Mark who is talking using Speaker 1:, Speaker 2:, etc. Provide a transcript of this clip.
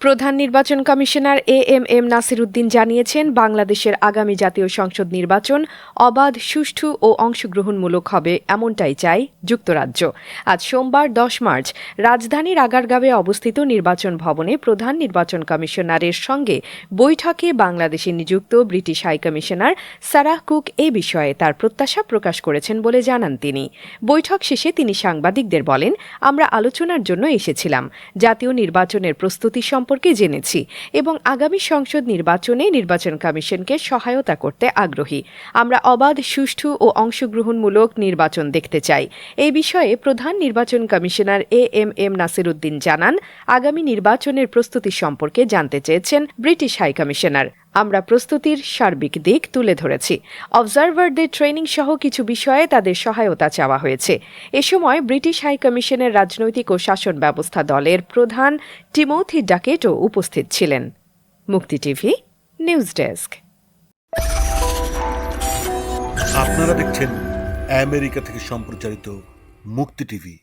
Speaker 1: প্রধান নির্বাচন commissioner A M M Nasir Uddin জানিয়েছেন, বাংলাদেশের আগামী জাতীয় সংসদ নির্বাচন অবাধ, সুষ্ঠু ও অংশগ্রহণমূলক হবে এমনটাই চাই যুক্তরাজ্য। আজ সোমবার দশ মার্চ, রাজধানীর আগারগাঁওয়ে অবস্থিত নির্বাচন ভবনে প্রধান নির্বাচন কমিশনারের সঙ্গে বৈঠকে বাংলাদেশে নিযুক্ত British high commissioner Sarah Cook এ বিষয়ে তার প্রত্যাশা প্রকাশ করেছেন বলে জানান তিনি। বৈঠক শেষে তিনি সাংবাদিকদের বলেন, আমরা আলোচনার জন্য এসেছিলাম। জাতীয় নির্বাচনের প্রস্তুতি সম্পর্কে জেনেছি এবং আগামী সংসদ নির্বাচনে নির্বাচন কমিশনকে সহায়তা করতে আগ্রহী। আমরা অবাধ, সুষ্ঠু ও অংশগ্রহণমূলক নির্বাচন দেখতে চাই। এই বিষয়ে প্রধান নির্বাচন commissioner A M M Nasiruddin জানান, আগামী নির্বাচনের প্রস্তুতি সম্পর্কে জানতে চেয়েছেন ব্রিটিশ হাইকমিশনার। আমরা প্রস্তুতির সার্বিক দিক তুলে ধরেছি। অবজারভারদের ট্রেনিং সহ কিছু বিষয়ে তাদের সহায়তা চাওয়া হয়েছে। এ সময় ব্রিটিশ হাইকমিশনের রাজনৈতিক ও শাসন ব্যবস্থা দলের প্রধান টিমোথি ডাকেটও উপস্থিত ছিলেন। মুক্তি টিভি, নিউজ ডেস্ক।
Speaker 2: আপনারা দেখছেন আমেরিকা থেকে সম্প্রচারিত মুক্তি টিভি।